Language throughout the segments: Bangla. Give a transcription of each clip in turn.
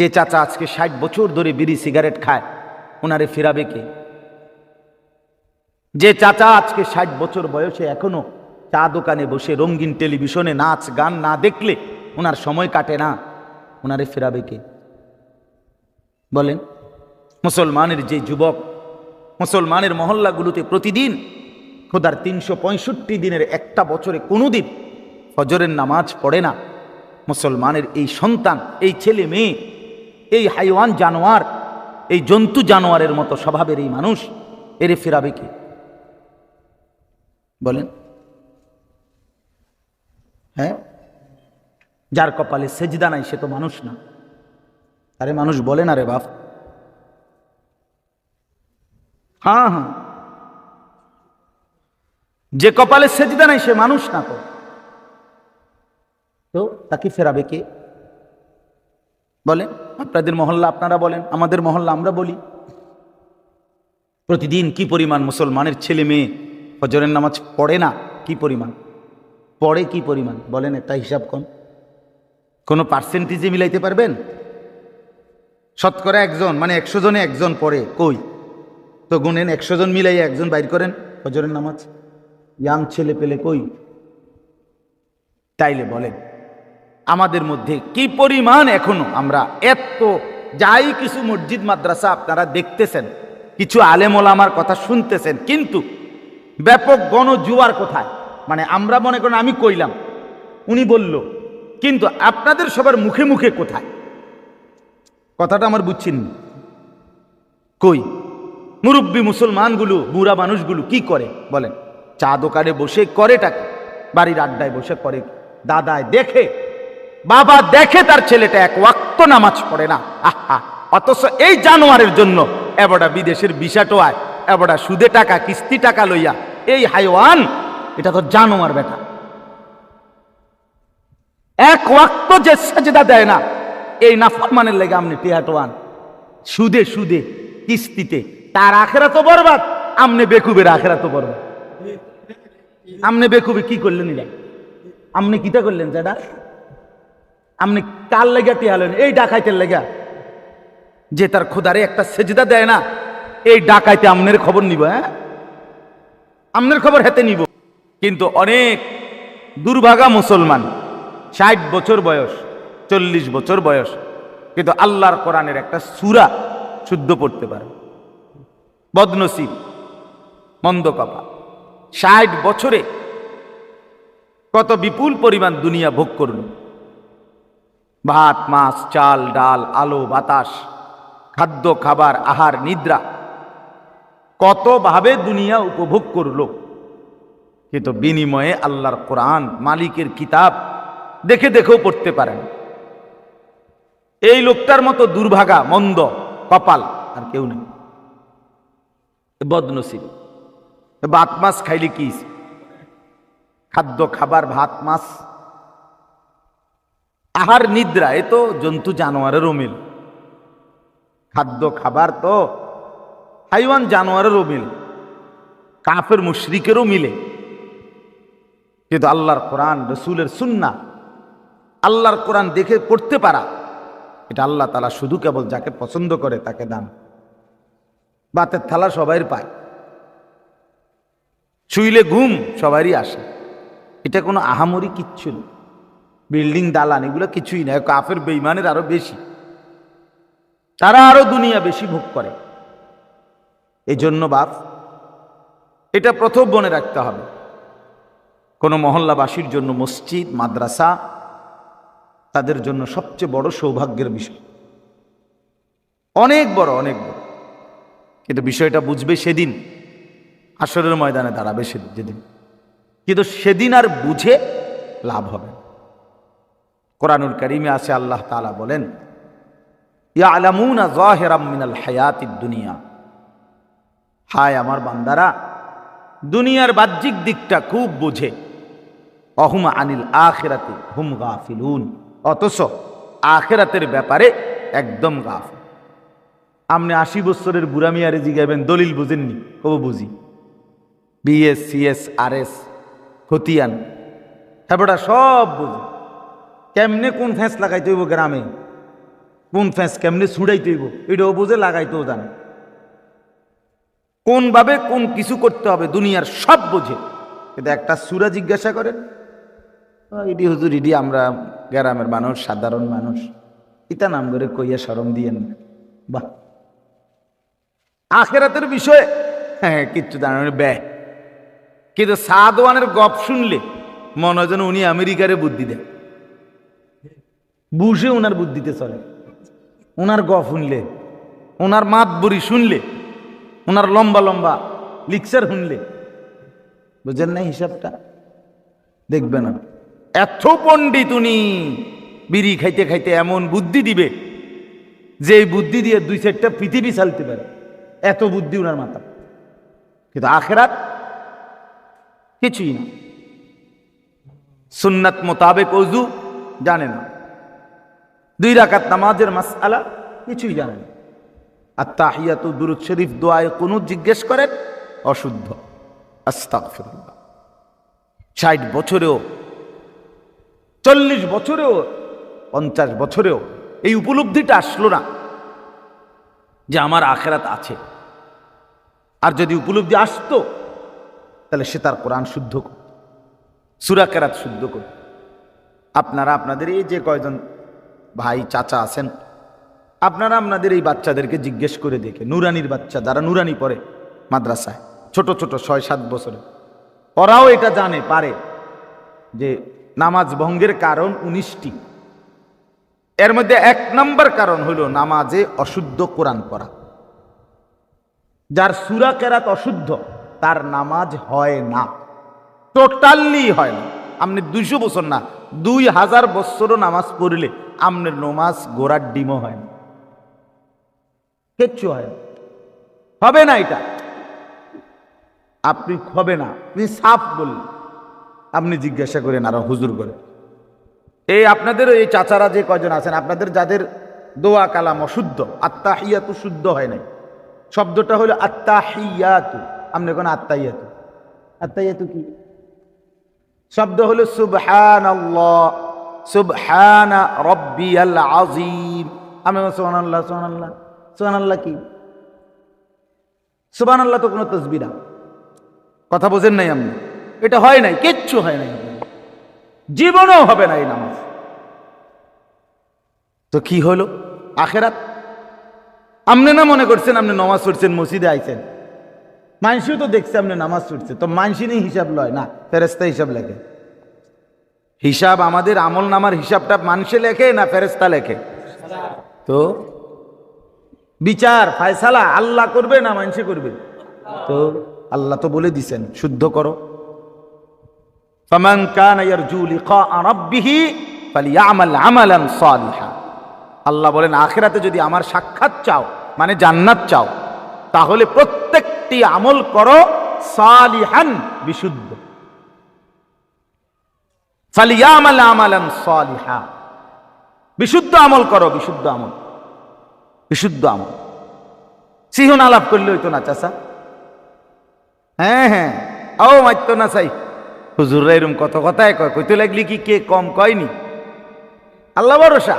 যে চাচা আজকে ষাট বছর ধরে বিড়ি সিগারেট খায়, ওনারে ফেরাবে কে? যে চাচা আজকে ষাট বছর বয়সে এখনও চা দোকানে বসে রঙিন টেলিভিশনে নাচ, গান না দেখলে ওনার সময় কাটে না, ওনারে ফেরাবে কে? বলেন, মুসলমানের যে যুবক, মুসলমানের মহল্লাগুলোতে প্রতিদিন খোদার তিনশো পঁয়ষট্টি দিনের একটা বছরে কোনো দিন ফজরের নামাজ পড়ে না, মুসলমানের এই সন্তান, এই ছেলে মেয়ে এই হাইওয়ান জানোয়ার, এই জন্তু জানোয়ারের মতো স্বভাবের এই মানুষ, এরে ফেরাবে কে? বলেন। হ্যাঁ? যার কপালে সেজদা নাই, সে তো মানুষ না। আরে মানুষ বলে না রে বাপ। হ্যাঁ হ্যাঁ। যে কপালে সেজদা নাই, সে মানুষ না তো। তো তাকে ফেরাবে কে? বলেন। আপনাদের মহল্লা আপনারা বলেন, আমাদের মহল্লা আমরা বলি। প্রতিদিন কি পরিমাণ মুসলমানের ছেলে মেয়ে ফজরের নামাজ পড়ে না? কি পরিমাণ? পড়ে কি পরিমাণ? বলেন একটা হিসাব কম কোনো পার্সেন্টেজে মিলাইতে পারবেন? শতকরা একজন মানে একশো জনে একজন পড়ে, কই? তো গুনেন, একশো জন মিলাই একজন বাইর করেন ফজরের নামাজ। ইয়াং ছেলে পেলে কই? তাইলে বলেন। আমাদের মধ্যে কি পরিমাণ এখনও? আমরা এত যাই কিছু মসজিদ, মাদ্রাসা আপনারা দেখতেছেন, কিছু আলেম ওলামার কথা শুনতেছেন, কিন্তু ব্যাপক গণজুয়ার কোথায়? মানে আমরা মনে করেন আমি কইলাম, উনি বলল, কিন্তু আপনাদের সবার মুখে মুখে কোথায়? কথাটা আমার বুঝছেন কই? মুরব্বী মুসলমানগুলো, বুড়া মানুষগুলো কি করে? বলেন, চা দোকানে বসে করেটাকে বাড়ির আড্ডায় বসে করে দাদায় দেখে বাবা দেখে তার ছেলেটা এক ওয়াক্ত নামাজ পড়ে না। আহা, অথচ এই জানোয়ারের জন্য এবড়া বিদেশের বিষাটো আয় এবড়া সুদে টাকা, কিস্তি টাকা লইয়া এই হাইওয়ান, এটা তো জানোয়ার বেটা এক ওয়াক্ত যে সাজদা দেয় না, এই নাফরমানের লেগে আপনি টেহাটোয়ান সুদে সুদে, কিস্তিতে, তার আখেরা তো বরবাদ, আমনে বেকুবের আখেরা তো বরবাদ। আমনে বেকুবে কি করলেন এটা আপনি কিটা করলেন যেটা আপনি কার লেগে টিয়ালেন এই ডাকাইতের লেগা। যে তার খোদারে একটা সেজদা দেয় না, এই ডাকাইতে আমনের খবর নিব হ্যাঁ? আমনের খবর হাতে নিব। কিন্তু অনেক দুর্ভাগা মুসলমান, ষাট বছর বয়স, চল্লিশ বছর বয়স, কিন্তু আল্লাহর কোরআনের একটা সুরা শুদ্ধ পড়তে পারে। বদনসিব, মন্দ কপা। ষাট বছরে কত বিপুল পরিমাণ দুনিয়া ভোগ করল ভাত, মাছ, চাল, ডাল, আলো, বাতাস, খাদ্য, খাবার, আহার, নিদ্রা। কতভাবে দুনিয়া উপভোগ করল। কিন্তু বিনিময়ে আল্লাহর কোরআন, মালিকের কিতাব দেখে দেখেও পড়তে পারেন এই লোকটার মতো দুর্ভাগা, মন্দ, কপাল আর কেউ নেই। বদনসিব। ভাত মাছ খাইলে কি? খাদ্য, খাবার, ভাত, মাছ আহার নিদ্রা, এ তো জন্তু জানোয়ারেরও মিল খাদ্য খাবার তো হাইওয়ান জানোয়ারেরও মিল কাফের মুশরিকেরও মিলে। কিন্তু আল্লাহর কোরআন, রসুলের সুন্না আল্লাহর কোরআন দেখে পড়তে পারা, এটা আল্লাহ তালা শুধু কেবল যাকে পছন্দ করে তাকে দান। বাতের থালা সবাই পায়। শুইলে ঘুম সবারই আসে। এটা কোনো আহামরি কিচ্ছু না বিল্ডিং দালান, এগুলো কিছুই না, কাফের বেইমানের আরও বেশি। তারা আরও দুনিয়া বেশি ভোগ করে। এই জন্য বাপ, এটা প্রথম মনে রাখতে হবে। কোনো মহল্লাবাসীর জন্য মসজিদ, মাদ্রাসা, তাদের জন্য সবচেয়ে বড় সৌভাগ্যের বিষয়। অনেক বড় অনেক বড়। কিন্তু বিষয়টা বুঝবে সেদিন, আসরের ময়দানে দাঁড়াবে সেদিন যেদিন। কিন্তু সেদিন আর বুঝে লাভ হবে কোরআনুল করিমে আছে, আল্লাহ তালা বলেন ইয়া আলামুনা জাহেরাম মিনাল হায়াতিদ দুনিয়া। হায় আমার বান্দারা, দুনিয়ার বাহ্যিক দিকটা খুব বোঝে। অহুম আনিল আখেরাতে, হুম গাফিলুন। অথচ আখেরাতের ব্যাপারে একদম গাফ আপনি আশি বছরের বুড়া মিয়ারে জিগাবেন দলিল বুঝেননি, কব বুঝি। বিএস, সিএস আর এস খতিয়ান হ্যাঁ সব বুঝি। কেমনে কোন ফ্যাঁস লাগাইতে হইব গ্রামে? কোন ফ্যাঁস কেমনে ছুড়াইতে হইব? এটাও বুঝে লাগাইতেও জানে। কোনভাবে কোন কিছু করতে হবে দুনিয়ার সব বোঝে। কিন্তু একটা সুরা জিজ্ঞাসা করেন ইডি হুজুর ইডি আমরা গ্রামের মানুষ, সাধারণ মানুষ। ইতা নাম করে কইয়া সরম দিয়েন বাহ। আখেরাতের বিষয়ে? হ্যাঁ কিচ্ছু জানেন ব্যয়। কিন্তু সাদওয়ানের গপ শুনলে মনে হয় যেন উনি আমেরিকারে বুদ্ধি দেন। বুঝে ওনার বুদ্ধিতে চলে। ওনার গ শুনলে, ওনার মাত বুড়ি শুনলে, ওনার লম্বা লম্বা লিকচার শুনলে। বুঝেন না হিসাবটা? দেখবে না। এত পণ্ডিত উনি বিড়ি খাইতে খাইতে এমন বুদ্ধি দিবে, যে বুদ্ধি দিয়ে দুই চারটা পৃথিবী চালতে পারে। এত বুদ্ধি ওনার মাথা কিন্তু আখেরাত কিছুই না। সুন্নাত মোতাবেক অজু জানে না। দুই রাকাত নামাজের মাসআলা, কিছুই জানে না। আর তাহিয়াত দুরুদ শরীফ দোয়ায় কোনো জিজ্ঞেস করেন, অশুদ্ধ। আস্তাগফিরুল্লাহ। ষাট বছরেও, চল্লিশ বছরেও, পঞ্চাশ বছরেও এই উপলব্ধিটা আসলো না যে আমার আখেরাত আছে। আর যদি উপলব্ধি আসতো, তাহলে সে তার কোরআন শুদ্ধ করত, সুরা কেরাত শুদ্ধ করত। আপনারা, আপনাদের এই যে কয়জন ভাই, চাচা আছেন। আপনারা আপনাদের এই বাচ্চাদেরকে জিজ্ঞেস করে দেখে, নুরানির বাচ্চা, যারা নুরানি পড়ে মাদ্রাসায়, ছোট ছোট, ছয়, সাত বছরে। ওরাও এটা জানে, পারে যে নামাজ ভঙ্গের কারণ উনিশটি। এর মধ্যে এক নম্বর কারণ হলো নামাজে অশুদ্ধ কোরআন পড়া। যার সুরা কেরাত অশুদ্ধ, তার নামাজ হয় না। টোটালি হয় না। আপনি দুইশো বছর না দুই হাজার বৎসরও নামাজ পড়লে আপনার নমাজ গোড়ার ডিমও হয় না। কিচ্ছু হয় হবে না এটা। আপনি হবে না। আপনি সাফ বললেন। আপনি জিজ্ঞাসা করেন, আরও হুজুর করে। এই আপনাদের এই চাচারা যে কয়জন আছেন, আপনাদের যাদের দোয়া কালাম অশুদ্ধ আত্মা আত্মাহিয়াতু শুদ্ধ হয় নাই, শব্দটা হলো আত্মা আত্মাহিয়াতু আপনি কোন আত্মাহিয়াতু আত্মাহিয়াতু কি? শব্দ হলো সুবহান সুবহানা রব্বিয়াল আজিম আমি সোহান আল্লাহ সোহান আল্লাহ সোহান আল্লাহ কি? সুবহান আল্লাহ তো কোনো তসবি না। কথা বোঝেন নাই আপনি? এটা হয় নাই, কিচ্ছু হয় নাই। জীবনও হবে না এই নামাজ। তো কি হলো? আখেরাত? আপনি না মনে করছেন আপনি নামাজ পড়ছেন, মসজিদে আইছেন? মানসিও তো দেখছে আপনি নামাজ ছুটছে তো মানসি মানুষই হিসাব লয় না ফেরেস্তা হিসাব লেখে। হিসাব আমাদের আমল নামার হিসাবটা মানুষে লেখে না ফেরেস্তা লেখে? তো বিচার, ফায়সালা আল্লাহ করবে না মানসি করবে? তো আল্লাহ তো বলে দিছেন, শুদ্ধ করো। আল্লাহ বলেন, আখেরাতে যদি আমার সাক্ষাৎ চাও মানে জান্নাত চাও, তাহলে প্রত্যেক প্রত্যেকটি আমল করো, সালিহান, বিশুদ্ধ। বিশুদ্ধ আমল করো, বিশুদ্ধ আমল। বিশুদ্ধ আমল। সিহন আলাপ করলে হইতো না চাষা হ্যাঁ হ্যাঁ। ও মাইতো না, চাই। হুজুররা এরম কত কথায় কয়, কইতে লাগলি কি কে কম কয়নি? আল্লাহ ভরসা।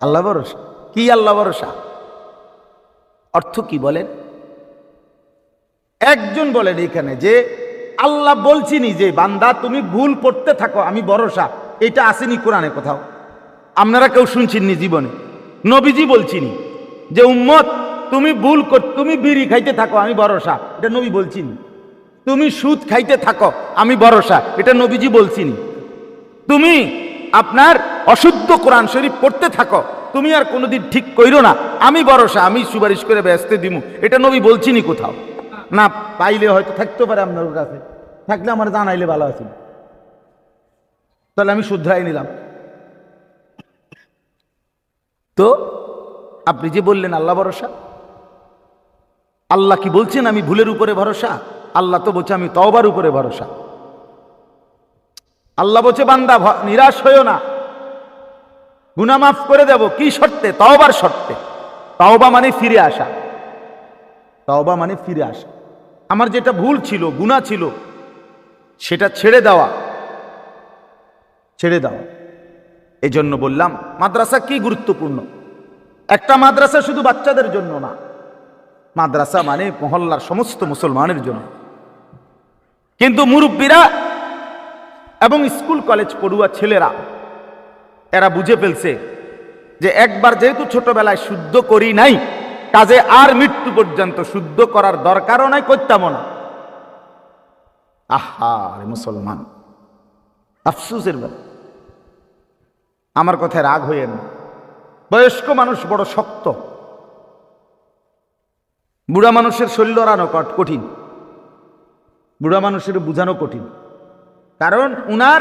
আল্লাহ ভরসা। কি আল্লাহ ভরসা? অর্থ কি বলেন? একজন বলেন এখানে যে, আল্লাহ বলছিনি যে, বান্দা, তুমি ভুল পড়তে থাকো, আমি ভরসা। এটা আসেনি কোরআনে কোথাও। আপনারা কেউ শুনছেননি জীবনে? নবীজি বলছিনি যে, উম্মত, তুমি ভুল কর, তুমি বিড়ি খাইতে থাকো, আমি ভরসা। এটা নবী বলছিনি তুমি সুদ খাইতে থাকো, আমি ভরসা। এটা নবীজি বলছিনি তুমি আপনার অশুদ্ধ কোরআন শরীফ পড়তে থাকো, তুমি আর কোনোদিন ঠিক কইরো না। আমি ভরসা, আমি সুপারিশ করে ব্যস্ত দিমু। এটা নবী বলছিনি কোথাও। না পাইলে হয়তো থাকতে পারে আপনার কাছে থাকলে আমার জানাইলে ভালো আছে। তাহলে আমি শুদ্ধরাই নিলাম। তো আপনি যে বললেন আল্লাহ ভরসা, আল্লাহ কি বলছেন আমি ভুলের উপরে ভরসা? আল্লাহ তো বলছে আমি তওবার উপরে ভরসা। আল্লাহ বলছে, বান্দা নিরাশ হইও না। গুনা মাফ করে দেব। কি শর্তে? তওবার শর্তে। তওবা মানে ফিরে আসা। তওবা মানে ফিরে আসা। আমার যেটা ভুল ছিল, গুনাহ ছিল, সেটা ছেড়ে দেওয়া। ছেড়ে দেওয়া। এই জন্য বললাম, মাদ্রাসা কি গুরুত্বপূর্ণ? একটা মাদ্রাসা শুধু বাচ্চাদের জন্য না। মাদ্রাসা মানে মহল্লার সমস্ত মুসলমানের জন্য। কিন্তু মুরব্বীরা এবং স্কুল, কলেজ পড়ুয়া ছেলেরা, এরা বুঝে ফেলছে যে একবার যেহেতু ছোটবেলায় শুদ্ধ করি নাই কাজে আর মৃত্যু পর্যন্ত শুদ্ধ করার দরকারও নাই, করতামও না। আহা মুসলমান। আফসুসের ব্যাপার। আমার কথায় রাগ হইয়েন বয়স্ক মানুষ বড় শক্ত। বুড়া মানুষের শরীর কট- কঠিন। বুড়া মানুষের বুঝানো কঠিন। কারণ উনার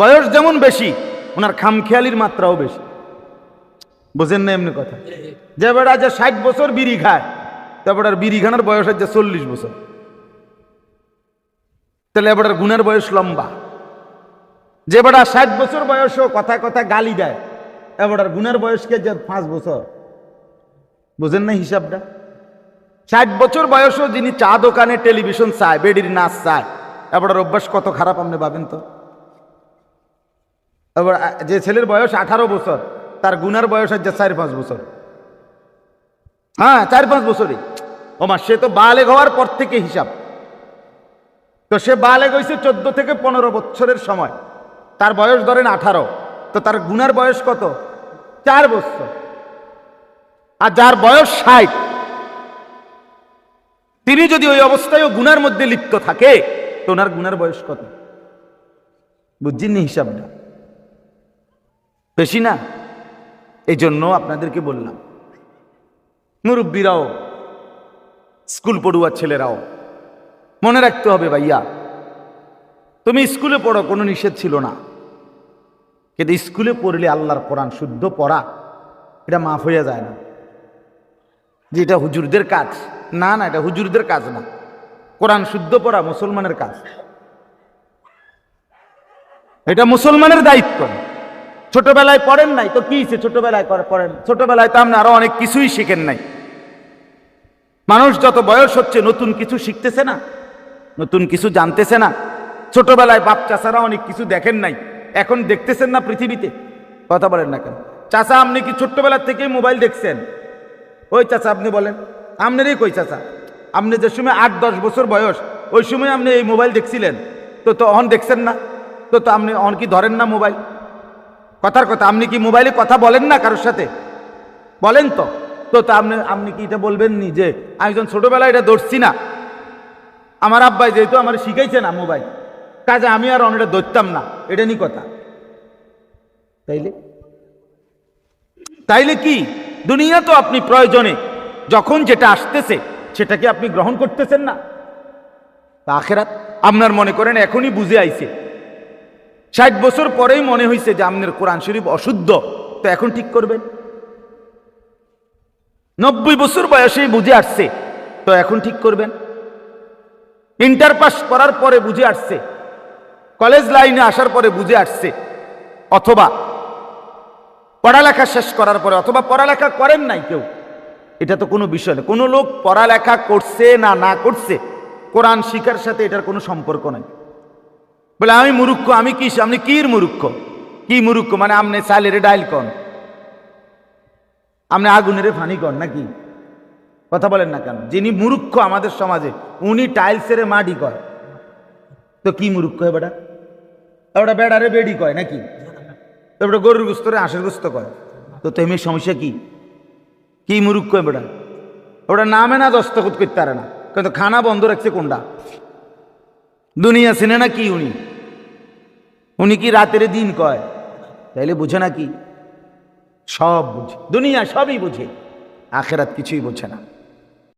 বয়স যেমন বেশি ওনার খামখেয়ালির মাত্রাও বেশি। বোঝেন না এমনি কথা? যে বেড়া যে ষাট বছর বিড়ি খায়, তা বেড়ার বিড়ি খানার বয়স হচ্ছে চল্লিশ বছর। তাহলে এবার গুণের বয়স লম্বা। যে বেড়া ষাট বছর বয়সও কথায় কথা গালি দেয় এবার গুণের বয়সকে যে পাঁচ বছর? বুঝেন না হিসাবটা? ষাট বছর বয়সও যিনি চা দোকানে টেলিভিশন চায়, বেডির নাচ চায় এবার অভ্যাস কত খারাপ আপনি ভাবেন তো? এবার যে ছেলের বয়স আঠারো বছর তার গুনার বয়স হচ্ছে চার পাঁচ বছর। হ্যাঁ চার পাঁচ বছরই। ওমা সে তো বালেগ হওয়ার পর থেকে হিসাব। তো সে বালেগ হয়েছে চোদ্দ থেকে পনেরো বছরের সময়। তার বয়স ধরেন আঠারো। তো তার গুনার বয়স কত? চার বছর। আর যার বয়স ষাট। তিনি যদি ওই অবস্থায় ও গুনার মধ্যে লিপ্ত থাকে, তো ওনার গুনার বয়স কত? বুঝছেন নি হিসাবটা? বেশি না? এই জন্য আপনাদেরকে বললাম, মুরব্বীরাও, স্কুল পড়ুয়া ছেলেরাও, মনে রাখতে হবে ভাইয়া, তুমি স্কুলে পড়ো, কোনো নিষেধ ছিল না। কিন্তু স্কুলে পড়লে আল্লাহর কোরআন শুদ্ধ পড়া, এটা মাফ হইয়া যায় না। যে এটা হুজুরদের কাজ, না না, এটা হুজুরদের কাজ না। কোরআন শুদ্ধ পড়া মুসলমানের কাজ। এটা মুসলমানের দায়িত্ব। ছোটবেলায় পড়েন নাই, তো কি ছোটবেলায় পড়েন? ছোটবেলায় তো আপনি আরও অনেক কিছুই শিখেন নাই। মানুষ যত বয়স হচ্ছে, নতুন কিছু শিখতেছে না, নতুন কিছু জানতেছে না। ছোটবেলায় বাপ চাষারা অনেক কিছু দেখেন নাই, এখন দেখতেছেন না পৃথিবীতে। কথা বলেন না কেন? চাচা, আপনি কি ছোট্টবেলার থেকেই মোবাইল দেখছেন? ওই চাচা, আপনি বলেন। আপনারই কই চাচা? আপনি যে সময় আট, দশ বছর বয়স, ওই সময় আপনি এই মোবাইল দেখছিলেন, তো তো অন দেখছেন না? তো তো আপনি অন কি ধরেন না মোবাইল? কথার কথা। আপনি কি মোবাইলে কথা বলেন না কারোর সাথে? বলেন তো। তো তো আপনি আপনি কি এটা বলবেন নি যে আমি যখন ছোটবেলায় এটা ধরছি না, আমার আব্বাই যেহেতু আমার শিখাইছে না মোবাইল, কাজে আমি আর অনেকটা ধরতাম না, এটা নি কথা। তাইলে? তাইলে কি? দুনিয়া তো আপনি প্রয়োজনে, যখন যেটা আসতেছে, সেটাকে আপনি গ্রহণ করতেছেন না। আখেরাত আপনার মনে করেন এখনই বুঝে আইছে। ষাট বছর পরেই মনে হয়েছে যে আপনার কোরআন শরীফ অশুদ্ধ। তো এখন ঠিক করবেন? নব্বই বছর বয়সেই বুঝে আসছে। তো এখন ঠিক করবেন? ইন্টার পাস করার পরে বুঝে আসছে। কলেজ লাইনে আসার পরে বুঝে আসছে। অথবা পড়ালেখা শেষ করার পরে, অথবা পড়ালেখা করেন নাই কেউ। এটা তো কোনো বিষয় না। কোনো লোক পড়ালেখা করছে না না করছে, কোরআন শিখার সাথে এটার কোনো সম্পর্ক নাই। বলে, আমি মুরুক্ষ আমি কি আপনি কির মুরুক্ষ কি মুরুক্ষ মানে আপনি চালের ডাইল কন। আপনি আগুনের ফানি কন নাকি? কথা বলেন না কেন? যিনি মুরুক্ষ আমাদের সমাজে, উনি টাইলসের মাডি কয়। তো কি মুরুক্ষ এবারটা এবারটা বেড়ারে বেডি কয় নাকি? এবারে গরুর গুস্তরে আঁশের গুস্ত কয়। তো তেমনি সমস্যা কি? কি মুরুক্ষ এবারটা ওটা নামে না দস্তখত করতে পারে না। কিন্তু খানা বন্ধ রাখছে কোনটা? দুনিয়া চিনে না কি উনি? উনি কি রাতের দিন কয়? তাইলে বুঝে না কি সব বুঝে। দুনিয়া সবই বুঝে। আখেরাত কিছুই বোঝে না।